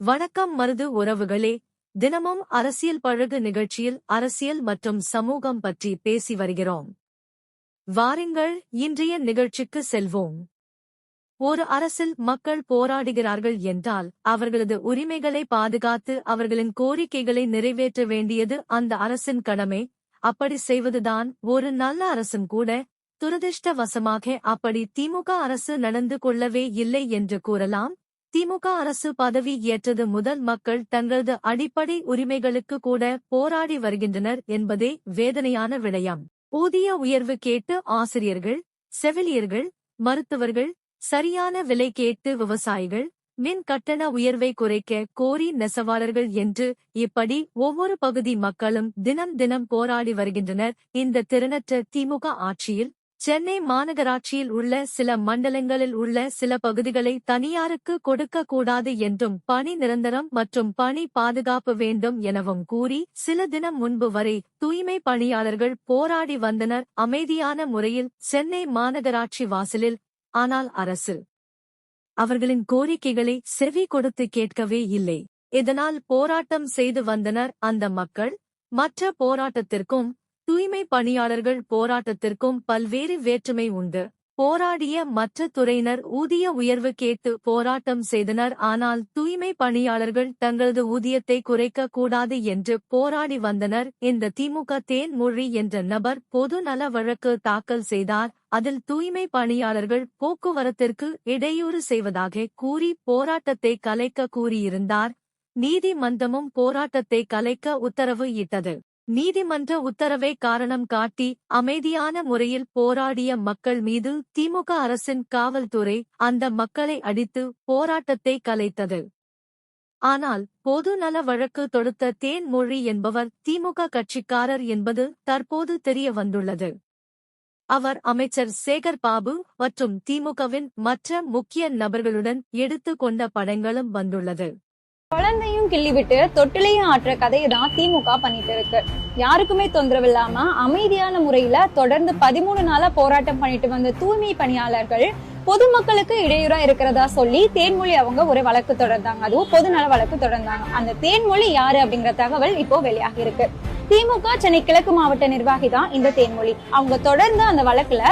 வணக்கம் மருது உறவுகளே. தினமும் அரசியல் பழகு நிகழ்ச்சியில் அரசியல் மற்றும் சமூகம் பற்றி பேசி வருகிறோம். வாருங்கள் இன்றைய நிகழ்ச்சிக்கு செல்வோம். ஒரு அரசில் மக்கள் போராடுகிறார்கள் என்றால் அவர்களது உரிமைகளை பாதுகாத்து அவர்களின் கோரிக்கைகளை நிறைவேற்ற வேண்டியது அந்த அரசின் கடமை. அப்படி செய்வதுதான் ஒரு நல்ல அரசும் கூட. துரதிர்ஷ்டவசமாக அப்படி திமுக அரசு நடந்து கொள்ளவே இல்லை என்று கூறலாம். திமுக அரசு பதவி ஏற்றது முதல் மக்கள் தங்களது அடிப்படை உரிமைகளுக்கு கூட போராடி வருகின்றனர் என்பதே வேதனையான விடயம். ஊதிய உயர்வு கேட்டு ஆசிரியர்கள் செவிலியர்கள் மருத்துவர்கள் சரியான விலை கேட்டு விவசாயிகள் மின் கட்டண உயர்வை குறைக்க கோரி நெசவாளர்கள் என்று இப்படி ஒவ்வொரு பகுதி மக்களும் தினம் தினம் போராடி வருகின்றனர். இந்த திறனற்ற திமுக ஆட்சியில் சென்னை மாநகராட்சியில் உள்ள சில மண்டலங்களில் உள்ள சில பகுதிகளை தனியாருக்கு கொடுக்கக்கூடாது என்றும் பணி நிரந்தரம் மற்றும் பணி பாதுகாப்பு வேண்டும் எனவும் கூறி சில தினம் முன்பு வரை தூய்மை பணியாளர்கள் போராடி வந்தனர். அமைதியான முறையில் சென்னை மாநகராட்சி வாசலில் ஆனால் அரசு அவர்களின் கோரிக்கைகளை செவி கொடுத்து கேட்கவே இல்லை. இதனால் போராட்டம் செய்து வந்தனர் அந்த மக்கள். மற்ற போராட்டத்திற்கும் தூய்மை பணியாளர்கள் போராட்டத்திற்கும் பல்வேறு வேற்றுமை உண்டு. போராடிய மற்ற துறையினர் ஊதிய உயர்வு கேட்டு போராட்டம் செய்தனர். ஆனால் தூய்மை பணியாளர்கள் தங்களது ஊதியத்தை குறைக்க கூடாது என்று போராடி வந்தனர். இந்த திமுக தேன்மொழி என்ற நபர் பொது நல வழக்கு தாக்கல் செய்தார். அதில் தூய்மை பணியாளர்கள் போக்குவரத்திற்கு இடையூறு செய்வதாக கூறி போராட்டத்தை கலைக்க கூறியிருந்தார். நீதிமன்றமும் போராட்டத்தை கலைக்க உத்தரவு இட்டது. நீதிமன்ற உத்தரவை காரணம் காட்டி அமைதியான முறையில் போராடிய மக்கள் மீது திமுக அரசின் காவல்துறை அந்த மக்களை அடித்து போராட்டத்தை கலைத்தது. ஆனால் பொது நல வழக்கு தொடுத்த தேன்மொழி என்பவர் திமுக கட்சிக்காரர் என்பது தற்போது தெரிய வந்துள்ளது. அவர் அமைச்சர் சேகர் பாபு மற்றும் திமுகவின் மற்ற முக்கிய நபர்களுடன் எடுத்து கொண்ட படங்களும் வந்துள்ளது. குழந்தையும் கிள்ளிவிட்டு தொட்டிலையும் ஆற்ற கதையை தான் திமுக பண்ணிட்டு இருக்கு. யாருக்குமே தொந்தரவு இல்லாம அமைதியான முறையில தொடர்ந்து பதிமூணு நாளா போராட்டம் பண்ணிட்டு வந்த தூய்மை பணியாளர்கள் பொதுமக்களுக்கு இடையூறா இருக்கிறதா சொல்லி தேன்மொழி அவங்க ஒரு வழக்கு தொடர்ந்தாங்க. அதுவும் பொதுநல வழக்கு தொடர்ந்தாங்க. அந்த தேன்மொழி யாரு அப்படிங்கிற தகவல் இப்போ வெளியாகி இருக்கு. திமுக சென்னை கிழக்கு மாவட்ட நிர்வாகி தான் இந்த தேன்மொழி அவங்க தொடர்ந்து அந்த வழக்குல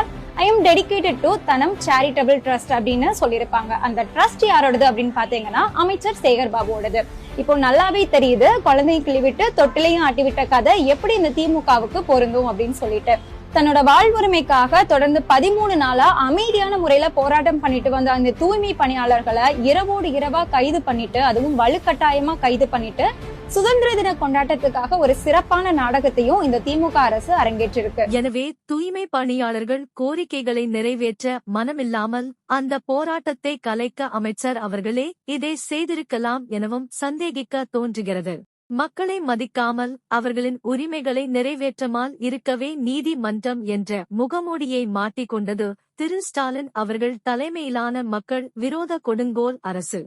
I M dedicated to Dhanam charitable trust அப்படின்னு சொல்லியிருப்பாங்க. அந்த ட்ரஸ்ட் யாரோடது அப்படின்னு பாத்தீங்கன்னா அமைச்சர் சேகர் பாபுவோடது. இப்போ நல்லாவே தெரியுது. குழந்தையை கிளிவிட்டு தொட்டிலையும் ஆட்டிவிட்ட கதை எப்படி இந்த திமுகவுக்கு பொருந்தும் அப்படின்னு சொல்லிட்டு. தன்னோட வாழ்வுரிமைக்காக தொடர்ந்து பதிமூணு நாளா அமைதியான முறையில போராட்டம் பண்ணிட்டு வந்த அந்த தூய்மை பணியாளர்களை இரவோடு இரவா கைது பண்ணிட்டு அதுவும் வலுக்கட்டாயமா கைது பண்ணிட்டு சுதந்திர தின கொண்டாட்டத்துக்காக ஒரு சிறப்பான நாடகத்தையும் இந்த திமுக அரசு அரங்கேற்றிருக்கு. எனவே தூய்மை பணியாளர்கள் கோரிக்கைகளை நிறைவேற்ற மனமில்லாமல் அந்த போராட்டத்தை கலைக்க அமைச்சர் அவர்களே இதை செய்திருக்கலாம் எனவும் சந்தேகிக்க தோன்றுகிறது. மக்களை மதிக்காமல் அவர்களின் உரிமைகளை நிறைவேற்றமால் இருக்கவே நீதிமன்றம் என்ற முகமூடியை மாட்டிக்கொண்டது திரு ஸ்டாலின் அவர்கள் தலைமையிலான மக்கள் விரோத கொடுங்கோல் அரசு.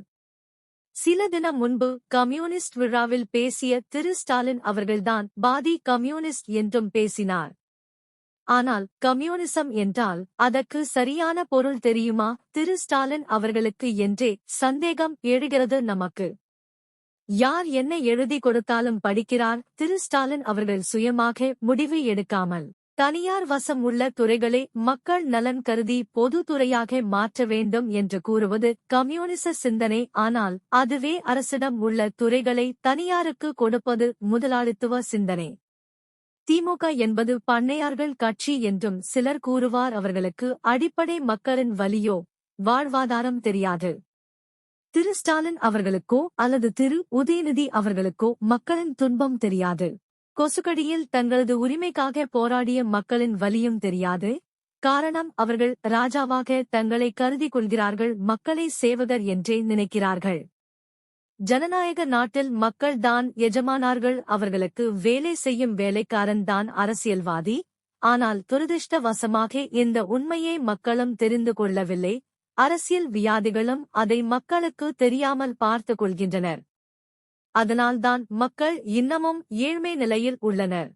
சில தினம் முன்பு கம்யூனிஸ்ட் விழாவில் பேசிய திரு. ஸ்டாலின் அவர்கள்தான் பாதி கம்யூனிஸ்ட் என்றும் பேசினார். ஆனால் கம்யூனிசம் என்றால் அதற்கு சரியான பொருள் தெரியுமா? திரு. ஸ்டாலின் அவர்களுக்கு என்றே சந்தேகம் எழுகிறது நமக்கு. யார் என்ன எழுதி கொடுத்தாலும் படிக்கிறார்? திரு. ஸ்டாலின் அவர்கள் சுயமாக முடிவு எடுக்காமல். தனியார் வசம் உள்ள துறைகளை மக்கள் நலன் கருதி பொதுத்துறையாக மாற்ற வேண்டும் என்று கூறுவது கம்யூனிச சிந்தனை. ஆனால் அதுவே அரசிடம் உள்ள துறைகளை தனியாருக்கு கொடுப்பது முதலாளித்துவ சிந்தனை. திமுக என்பது பண்ணையார்கள் கட்சி என்றும் சிலர் கூறுவார் அவர்களுக்கு அடிப்படை மக்களின் வலியோ வாழ்வாதாரம் தெரியாது. திரு ஸ்டாலின் அவர்களுக்கோ அல்லது திரு உதயநிதி அவர்களுக்கோ மக்களின் துன்பம் தெரியாது. கொசுக்கடியில் தங்களது உரிமைக்காக போராடிய மக்களின் வலியும் தெரியாது. காரணம் அவர்கள் ராஜாவாக தங்களை கருதி கொள்கிறார்கள் மக்களை சேவகர் என்றே நினைக்கிறார்கள். ஜனநாயக நாட்டில் மக்கள் தான் எஜமானார்கள் அவர்களுக்கு வேலை செய்யும் வேலைக்காரன் தான் அரசியல்வாதி. ஆனால் துரதிருஷ்டவசமாக இந்த உண்மையை மக்களும் தெரிந்து கொள்ளவில்லை. அரசியல் வியாதிகளும் அதை மக்களுக்கு தெரியாமல் பார்த்து கொள்கின்றனர். அதனால்தான் மக்கள் இன்னமும் ஏழ்மை நிலையில் உள்ளனர்.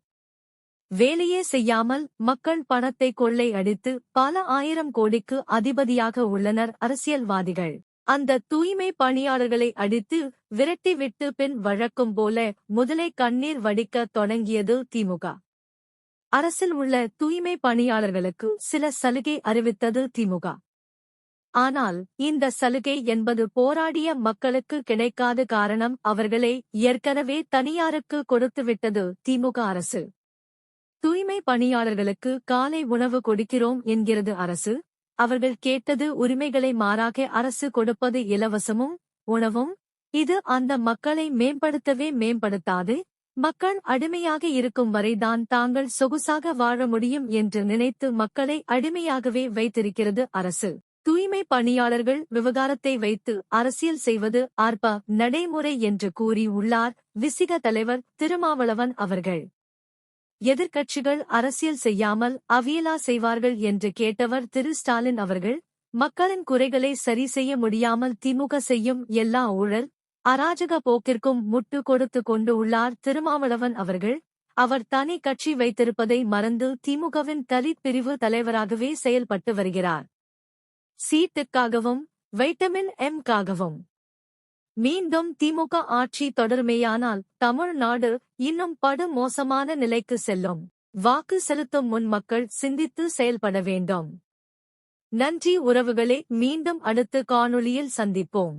வேலையே செய்யாமல் மக்கள் பணத்தை கொள்ளை அடித்து பல ஆயிரம் கோடிக்கு அதிபதியாக உள்ளனர் அரசியல்வாதிகள். அந்த தூய்மை பணியாளர்களை அடித்து விரட்டிவிட்டு பின் வழக்கம் போல முதலை கண்ணீர் வடிக்க தொடங்கியது திமுக. அரசில் உள்ள தூய்மை பணியாளர்களுக்கு சில சலுகை அறிவித்தது திமுக. ஆனால் இந்த சலுகை என்பது போராடிய மக்களுக்கு கிடைக்காத காரணம் அவர்களை ஏற்கனவே தனியாருக்கு கொடுத்துவிட்டது திமுக அரசு. தூய்மை பணியாளர்களுக்கு காலை உணவு கொடுக்கிறோம் என்கிறது அரசு. அவர்கள் கேட்டது உரிமைகளை மாறாக அரசு கொடுப்பது இலவசமும் உணவும். இது அந்த மக்களை மேம்படுத்தவே மேம்படுத்தாது. மக்கள் அடிமையாக இருக்கும் வரைதான் தாங்கள் சொகுசாக வாழ முடியும் என்று நினைத்து மக்களை அடிமையாகவே வைத்திருக்கிறது அரசு. தூய்மை பணியாளர்கள் விவகாரத்தை வைத்து அரசியல் செய்வது ஆர்ப்ப நடைமுறை என்று கூறியுள்ளார் விசிக தலைவர் திருமாவளவன் அவர்கள். எதிர்க்கட்சிகள் அரசியல் செய்யாமல் அவியலா செய்வார்கள் என்று கேட்டவர் திரு. ஸ்டாலின் அவர்கள் மக்களின் குறைகளை சரி செய்ய முடியாமல் திமுக செய்யும் எல்லா ஊழல் அராஜக போக்கிற்கும் முட்டு கொடுத்து கொண்டு உள்ளார் திருமாவளவன் அவர்கள். அவர் தனி கட்சி வைத்திருப்பதை மறந்து திமுகவின் தலித் பிரிவு தலைவராகவே செயல்பட்டு வருகிறார். சீட்டுக்காகவும் வைட்டமின் எம் காகவும் மீண்டும் திமுக ஆட்சி தொடருமேயானால் தமிழ்நாடு இன்னும் படு மோசமான நிலைக்கு செல்லும். வாக்கு செலுத்தும் முன் மக்கள் சிந்தித்து செயல்பட வேண்டும். நன்றி உறவுகளே மீண்டும் அடுத்த காணொளியில் சந்திப்போம்.